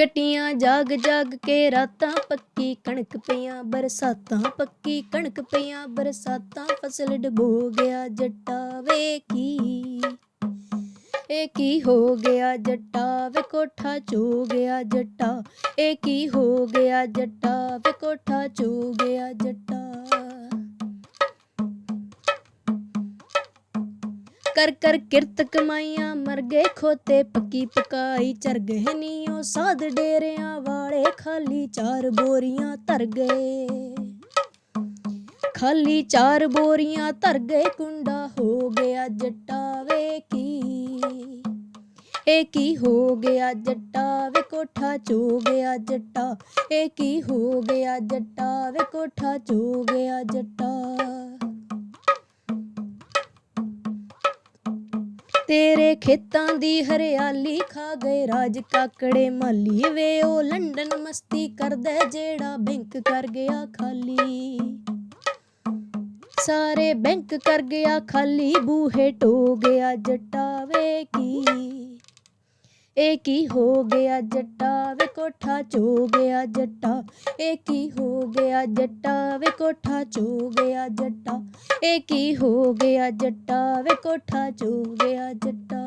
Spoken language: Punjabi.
ਕਟੀਆਂ ਜਾਗ ਜਾਗ ਕੇ ਰਾਤਾਂ ਪੱਕੀ ਕਣਕ ਪਈਆਂ, ਬਰਸਾਤਾਂ ਪੱਕੀ ਕਣਕ ਪਈਆਂ, ਬਰਸਾਤਾਂ ਫਸਲ ਡਬੋ ਗਿਆ ਜੱਟਾ, ਵੇ ਕੀ? ਇਹ ਕੀ ਹੋ ਗਿਆ ਜੱਟਾ, ਵੇ ਕੋਠਾ ਚੋ ਗਿਆ ਜੱਟਾ ਇਹ ਕੀ ਹੋ ਗਿਆ ਜੱਟਾ, ਵੇ ਕੋਠਾ ਚੋ ਗਿਆ ਜੱਟਾ। ਕਰ ਕਰ ਕਿਰਤ ਕਮਾਈਆਂ, ਮਰ ਗਏ ਖੋਤੇ, ਪੱਕੀ ਪਕਾਈ, ਚਰ ਗਏ ਨੀਓ ਸਾਧ ਡੇਰਿਆਂ ਵਾਲੇ, ਖਾਲੀ ਚਾਰ ਬੋਰੀਆਂ ਧਰ ਗਏ। ਖਾਲੀ ਚਾਰ ਬੋਰੀਆਂ ਧਰ ਗਏ, ਕੁੰਡਾ ਹੋ ਗਿਆ ਜੱਟਾ ਵੇ ਕੀ? ਇਹ ਕੀ ਹੋ ਗਿਆ ਜੱਟਾ ਵੇ ਕੋਠਾ ਚੋ ਗਿਆ ਜੱਟਾ? ਇਹ ਕੀ ਹੋ ਗਿਆ ਜੱਟਾ ਵੇ ਕੋਠਾ ਚੋ ਗਿਆ ਜੱਟਾ? ਤੇਰੇ ਖੇਤਾਂ ਦੀ ਹਰਿਆਲੀ ਖਾ ਗਏ ਰਾਜ ਕਾਕੜੇ ਮਾਲੀ ਵੇ, ਉਹ ਲੰਡਨ ਮਸਤੀ ਕਰਦਾ ਜਿਹੜਾ ਬੈਂਕ ਕਰ ਗਿਆ ਖਾਲੀ। ਸਾਰੇ ਬੈਂਕ ਕਰ ਗਿਆ ਖਾਲੀ, ਬੂਹੇ ਟੋ ਗਿਆ ਜੱਟਾ ਵੇ ਕੀ। ਇਹ ਕੀ ਹੋ ਗਿਆ ਜੱਟਾ? ਵੇ ਕੋਠਾ ਚੋ ਗਿਆ ਜੱਟਾ। ਇਹ ਕੀ ਹੋ ਗਿਆ ਜੱਟਾ? ਵੇ ਕੋਠਾ ਚੋ ਗਿਆ ਜੱਟਾ। ਇਹ ਕੀ ਹੋ ਗਿਆ ਜੱਟਾ? ਵੇ ਕੋਠਾ ਚੋ ਗਿਆ ਜੱਟਾ।